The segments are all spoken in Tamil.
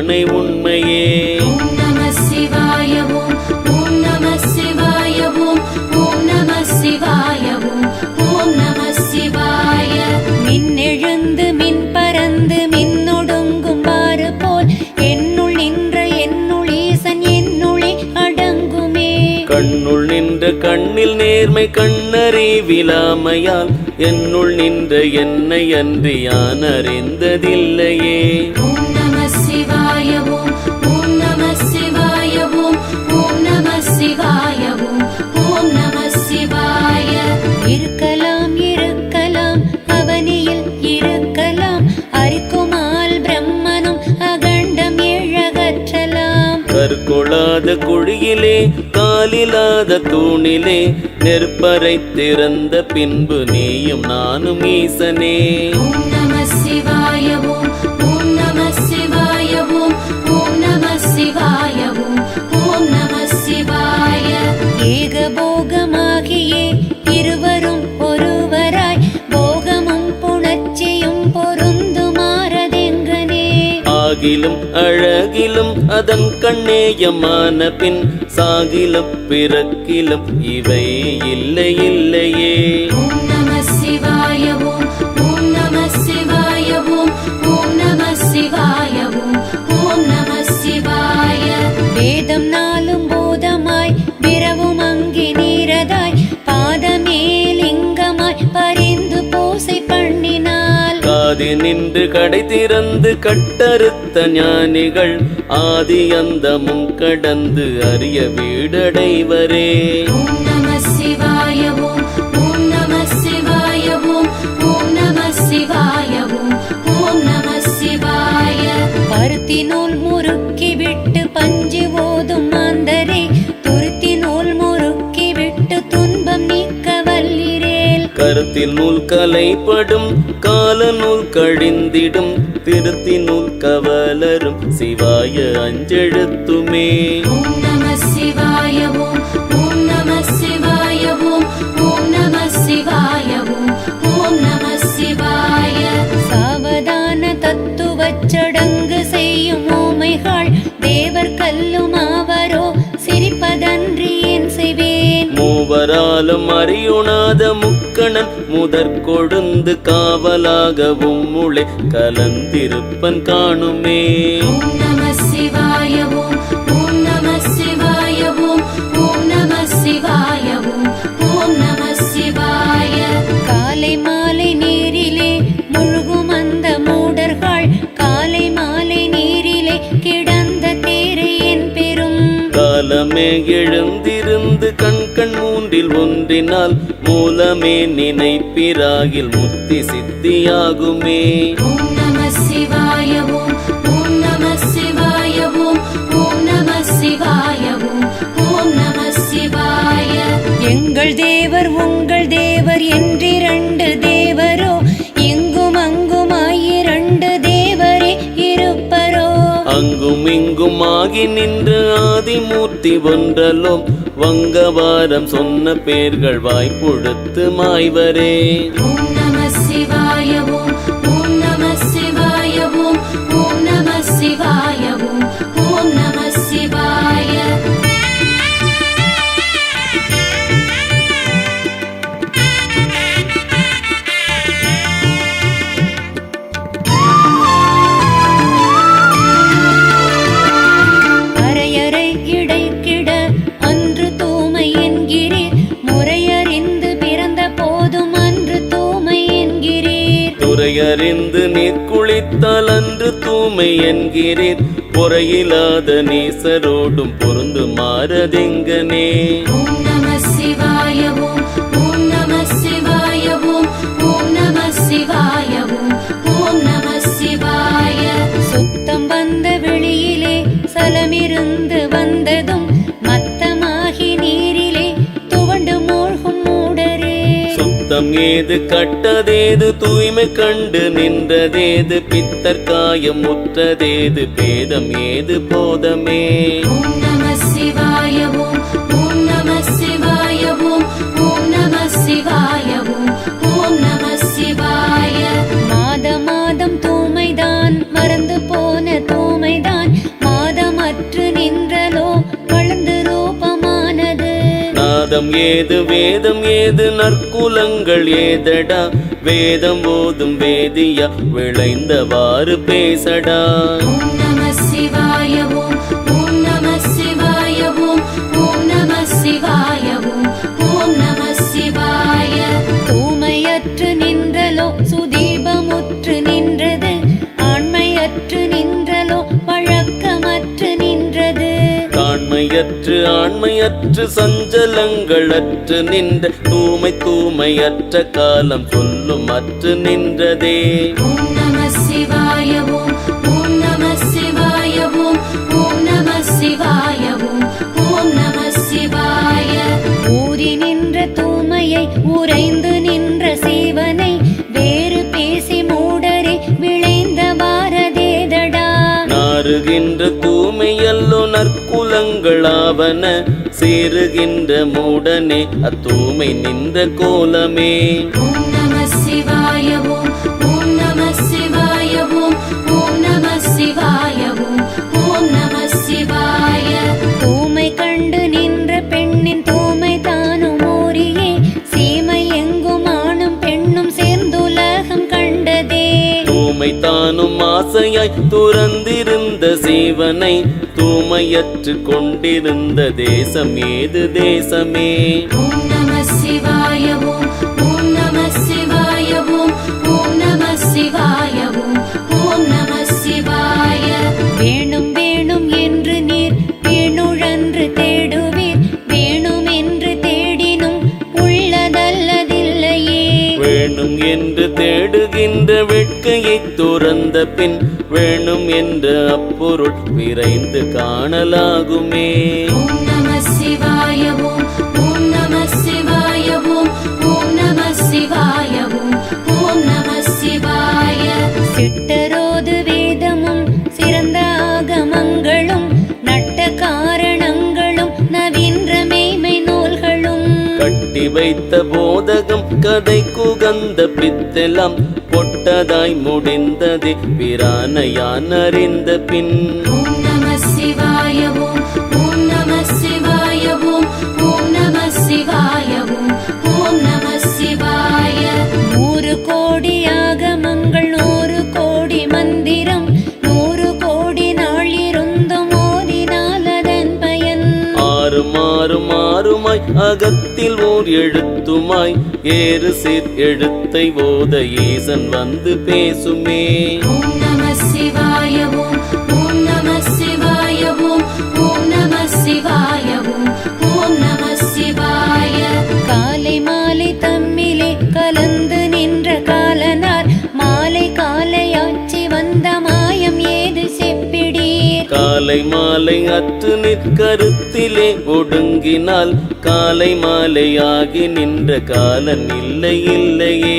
ஆணை உண்மையே. மின்னெழுந்து மின் பறந்து மின்னொடுங்கும் பாரு போல் என்னுள் நின்ற என்னுள் ஈசன் என்னுளே அடங்குமே. கண்ணுள் நின்ற கண்ணில் நேர்மை கண்ணறிவிலாமையால் என்னுள் நின்ற என்னை அன்றி யான் அறிந்ததில்லையே. கற்கொளாத குழியிலே காலில்லாத தூணிலே நெற்பறை திறந்த பின்பு நீயும் நானும் ஈசனே. ஏகபோகமாகியே இருவரும் ஒருவராய் போகமும் புணர்ச்சியும் பொருந்துமாறதெங்கனே. ஆகிலும் அதன் கண்ணேயமான பின் சாகிலும் பிறக்கிலும் இவை இல்லை இல்லையே. வேதம் நாளும் போதமாய் விரவும் அங்கே நீரதாய் பாதமே லிங்கமாய் பரிந்து பூசை பண்ணினால். காதி நின்று கடை திறந்து கட்டறுத்த ஞானிகள் ஆதி அந்தமும் கடந்து அரிய வீடடைவரே. கருத்தில் நூல் கலைப்படும் கால நூல் கழிந்திடும் திருத்தி நூல் கவலரும் சிவாய அஞ்செழுத்துமே. சாவதான தத்துவச் சடங்கு செய்யும் ஊமைகள் தேவர் கல்லுமாவரோ சிரிப்பதன்றி ஏன் செய்வேன் மூவராலும் அறியுணாத முக்கணன் முதற் கொழுந்து காவலாகவும் முளை கலந்திருப்பன் காணுமே. காலை மாலை நீரிலே முழுகும் அந்த மூடர்கள் காலை மாலை நீரிலே கிடந்த தேரை என் பெரும். காலமே எழுந்திருந்து கண் கண் மூன்றில் ஒன்றினால் மூலமே நினைப்பிராகில் முத்தி சித்தியாகுமே. எங்கள் தேவர் உங்கள் தேவர் என்றிரண்டு தேவரோ எங்கும் அங்குமாயிரண்டு தேவரே இருப்பரோ. அங்கும் இங்கும் ஆகி நின்று ஆதிமூர்த்தி ஒன்றலும் வங்கவாரம் சொன்ன பேர்கள் வாய்ப்புழுத்து மாய்வரே. துறையறிந்து நீர் குளித்தால் அன்று தூமை என்கிறீர். பொறையில்லாத நீசரோடும் பொருந்து மாறதெங்கனே. சிவாயவும் சுத்தம் ஏது கட்டதேது? தூய்மை கண்டு நின்றதேது? பித்தர் காயம் முற்றதேது பேதம் ஏது போதமே? சிவாயவும் மதம் ஏது வேதம் ஏது நற்குலங்கள் ஏதடா? வேதம் ஓதும் வேதியா விளைந்தவாறு பேசடா. ஓம் ஆண்மையற்று சஞ்சலங்களற்று நின்ற தூமை தூமையற்ற காலம் சொல்லும் அற்று நின்றதே. தூய்மையல்லோ நற்குலங்களாவன சேருகின்ற மூடனே அத்தூய்மை நின்ற கோலமே. தானும் ஓரியே. சீமை எங்கும் ஆணும் பெண்ணும் சேர்ந்துலகம் கண்டதே. தூய்மை தானும் ஆசையாய் துறந்திருந்த சீவனை தூய்மையற்று கொண்டிருந்த தேசம் ஏது தேசமே? ஓம் நம சிவாய ஓம் ஓம் நம சிவாய ஓம் ஓம் நம சிவாய ஓம் ஓம் நம சிவாய வேணும் வேணும் என்று நீர் வேணுழன்று தேடுவீர். வேணும் என்று தேடினும் உள்ளதல்லதில்லையே. வேணும் என்று தேடுகின்ற வேட்கையை துறந்த பின் வேணும் என்ற அப்பொருள் விரைந்து காணலாகுமே. சிட்டரோது வேதமும் சிறந்த ஆகமங்களும் நட்ட காரணங்களும் நவீன்ற மெய்மை நூல்களும். கட்டி வைத்த போதகம் கதை குகந்த பித்தெல்லாம் பொட்டதாய் முடிந்ததே. பிரானையான் அறிந்த பின் ஓம் எழுத்துமாய் ஏறு சீர் எழுத்தை ஓத ஈசன் வந்து பேசுமே. காலை மாலை அற்று நிற்கருத்திலே ஒடுங்கினால் காலை மாலையாகி நின்ற காலன் இல்லை இல்லையே.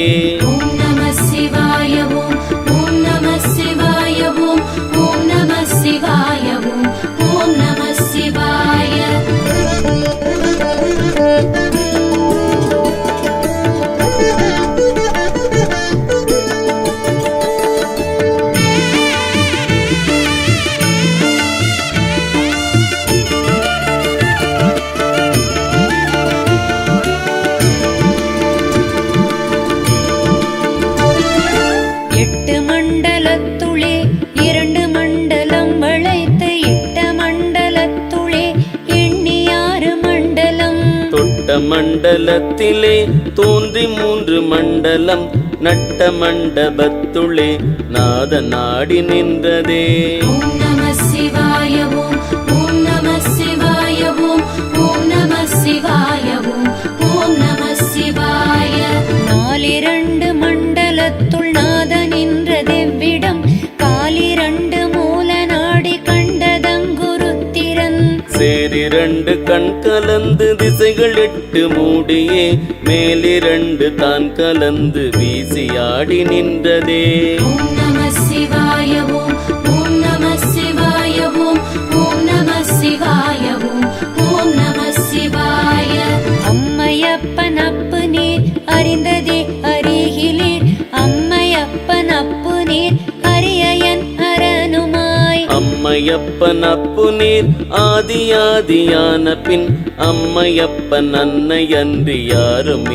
மண்டலத்திலே தோன்றி மூன்று மண்டலம் நட்ட மண்டபத்துளே நாத நாடி நின்றதே. ஓம் நம சிவாய நம சிவாய. மேலிரண்டு கண் கலந்து திசைகள் எட்டு மூடியே மேலிரண்டு தான் கலந்து வீசியாடி நின்றதே. சிவாயவும். அம்மையப்பன் அப்பு நீர் ஆதியாதியான பின் அம்மையப்பன் அன்னை அன்று யாரும்